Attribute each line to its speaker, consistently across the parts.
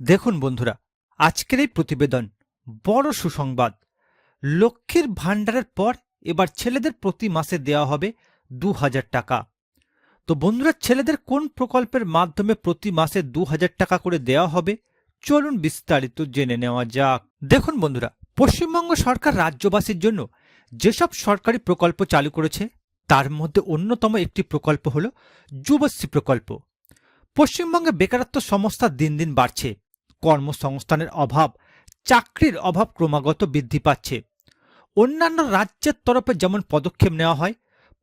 Speaker 1: দেখুন বন্ধুরা, আজকের এই প্রতিবেদন বড় সুসংবাদ। লক্ষ্মীর ভাণ্ডারের পর এবার ছেলেদের প্রতি মাসে দেওয়া হবে দু হাজার টাকা। তো বন্ধুরা, ছেলেদের কোন প্রকল্পের মাধ্যমে প্রতি মাসে দু হাজার টাকা করে দেওয়া হবে? চলুন বিস্তারিত জেনে নেওয়া যাক। দেখুন বন্ধুরা, পশ্চিমবঙ্গ সরকার রাজ্যবাসীর জন্য যেসব সরকারি প্রকল্প চালু করেছে, তার মধ্যে অন্যতম একটি প্রকল্প হল যুবশ্রী প্রকল্প। পশ্চিমবঙ্গে বেকারত্ব সমস্যা দিন দিন বাড়ছে। কর্মসংস্থানের অভাব, চাকরির অভাব ক্রমাগত বৃদ্ধি পাচ্ছে। অন্যান্য রাজ্যের তরফে যেমন পদক্ষেপ নেওয়া হয়,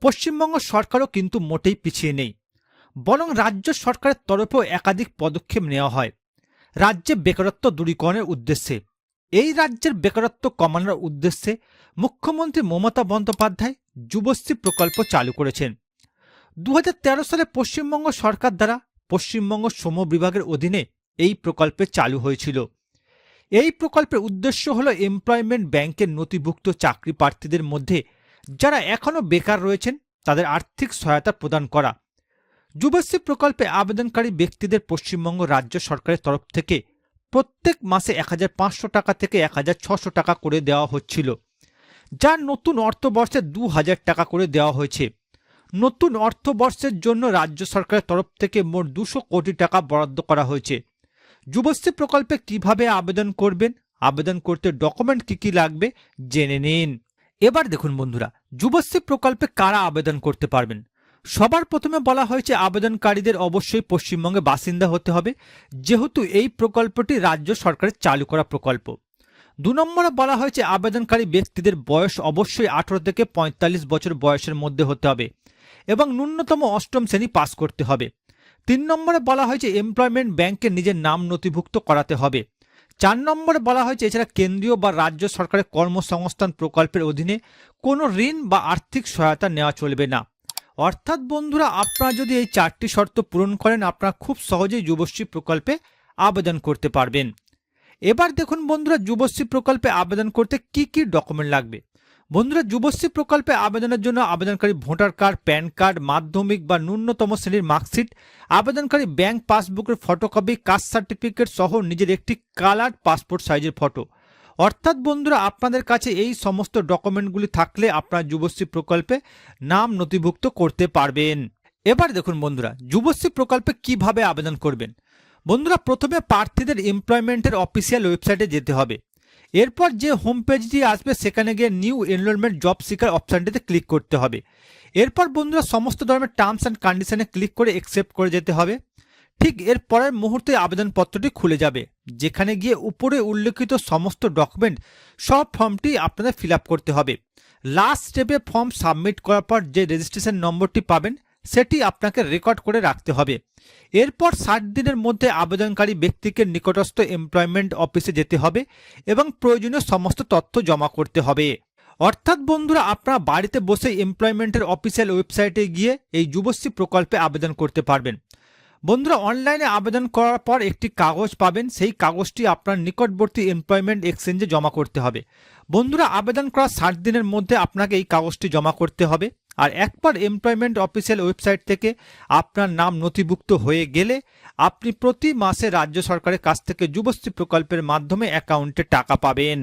Speaker 1: পশ্চিমবঙ্গ সরকারও কিন্তু মোটেই পিছিয়ে নেই। বরং রাজ্য সরকারের তরফেও একাধিক পদক্ষেপ নেওয়া হয়। রাজ্যে বেকারত্ব দূরীকরণের উদ্দেশ্যে। এই রাজ্যের বেকারত্ব কমানোর উদ্দেশ্যে মুখ্যমন্ত্রী মমতা বন্দ্যোপাধ্যায় যুবশ্রী প্রকল্প চালু করেছেন। দু হাজার তেরো সালে পশ্চিমবঙ্গ সরকার দ্বারা পশ্চিমবঙ্গ শ্রম বিভাগের অধীনে এই প্রকল্পে চালু হয়েছিল। এই প্রকল্পের উদ্দেশ্য হল এমপ্লয়মেন্ট ব্যাংকের নথিভুক্ত চাকরি প্রার্থীদের মধ্যে যারা এখনও বেকার রয়েছেন, তাদের আর্থিক সহায়তা প্রদান করা। যুবশ্রী প্রকল্পে আবেদনকারী ব্যক্তিদের পশ্চিমবঙ্গ রাজ্য সরকারের তরফ থেকে প্রত্যেক মাসে এক হাজার পাঁচশো টাকা থেকে এক টাকা করে দেওয়া হচ্ছিল, যা নতুন অর্থবর্ষে দু হাজার টাকা করে দেওয়া হয়েছে। নতুন অর্থবর্ষের জন্য রাজ্য সরকারের তরফ থেকে মোট দুশো কোটি টাকা বরাদ্দ করা হয়েছে। যুবশ্রী প্রকল্পে কীভাবে আবেদন করবেন, আবেদন করতে ডকুমেন্ট কি কি লাগবে, জেনে নিন। এবার দেখুন বন্ধুরা, যুবশ্রী প্রকল্পে কারা আবেদন করতে পারবেন? সবার প্রথমে বলা হয়েছে আবেদনকারীদের অবশ্যই পশ্চিমবঙ্গে বাসিন্দা হতে হবে, যেহেতু এই প্রকল্পটি রাজ্য সরকারের চালু করা প্রকল্প। দু নম্বরে বলা হয়েছে আবেদনকারী ব্যক্তিদের বয়স অবশ্যই আঠারো থেকে পঁয়তাল্লিশ বছর বয়সের মধ্যে হতে হবে এবং ন্যূনতম অষ্টম শ্রেণি পাস করতে হবে। তিন নম্বরে বলা হয়েছে এমপ্লয়মেন্ট ব্যাংকে নিজের নাম নথিভুক্ত করাতে হবে। চার নম্বরে বলা হয়েছে এছাড়া কেন্দ্রীয় বা রাজ্য সরকারের কর্মসংস্থান প্রকল্পের অধীনে কোনো ঋণ বা আর্থিক সহায়তা নেওয়া চলবে না। অর্থাৎ বন্ধুরা, আপনারা যদি এই চারটি শর্ত পূরণ করেন, আপনারা খুব সহজেই যুবশ্রী প্রকল্পে আবেদন করতে পারবেন। এবার দেখুন বন্ধুরা, যুবশ্রী প্রকল্পে আবেদন করতে কি কি ডকুমেন্ট লাগবে? বন্ধুরা যুবশ্রী প্রকল্পে আবেদনের জন্য আবেদনকারী ভোটার কার্ড, প্যান কার্ড, মাধ্যমিক বা ন্যূনতম শ্রেণির মার্কশিট, আবেদনকারী ব্যাংক পাসবুকের ফটোকপি, কাস্ট সার্টিফিকেট সহ নিজের একটি কালার পাসপোর্ট সাইজের ফটো। অর্থাৎ বন্ধুরা, আপনাদের কাছে এই সমস্ত ডকুমেন্টগুলি থাকলে আপনার যুবশ্রী প্রকল্পে নাম নথিভুক্ত করতে পারবেন। এবার দেখুন বন্ধুরা, যুবশ্রী প্রকল্পে কীভাবে আবেদন করবেন? বন্ধুরা, প্রথমে প্রার্থীদের এমপ্লয়মেন্টের অফিসিয়াল ওয়েবসাইটে যেতে হবে। এরপর যে হোম পেজটি আসবে, সেখানে গিয়ে নিউ এনরোলমেন্ট জব সিকার অপশানটিতে ক্লিক করতে হবে। এরপর বন্ধুরা সমস্ত ধরনের টার্মস অ্যান্ড কন্ডিশনে ক্লিক করে অ্যাকসেপ্ট করে যেতে হবে। ঠিক এর পরের মুহূর্তে আবেদনপত্রটি খুলে যাবে, যেখানে গিয়ে উপরে উল্লেখিত সমস্ত ডকুমেন্ট সব ফর্মটি আপনাদের ফিল করতে হবে। লাস্ট স্টেপে ফর্ম সাবমিট করার পর যে রেজিস্ট্রেশন নম্বরটি পাবেন সেটি আপনাকে রেকর্ড করে রাখতে হবে। এরপর ষাট দিনের মধ্যে আবেদনকারী ব্যক্তিকে নিকটস্থ এমপ্লয়মেন্ট অফিসে যেতে হবে এবং প্রয়োজনীয় সমস্ত তথ্য জমা করতে হবে। অর্থাৎ বন্ধুরা, আপনারা বাড়িতে বসে এমপ্লয়মেন্টের অফিসিয়াল ওয়েবসাইটে গিয়ে এই যুবশ্রী প্রকল্পে আবেদন করতে পারবেন। বন্ধুরা অনলাইনে আবেদন করার পর একটি কাগজ পাবেন। সেই কাগজটি আপনার নিকটবর্তী এমপ্লয়মেন্ট এক্সচেঞ্জে জমা করতে হবে। বন্ধুরা, আবেদন করার ষাট দিনের মধ্যে আপনাকে এই কাগজটি জমা করতে হবে। আর একবার এমপ্লয়মেন্ট অফিসিয়াল ওয়েবসাইট থেকে আপনার নাম নথিভুক্ত হয়ে গেলে আপনি প্রতি মাসে রাজ্য সরকারের কাছ থেকে যুবশ্রী প্রকল্পের মাধ্যমে অ্যাকাউন্টে টাকা পাবেন।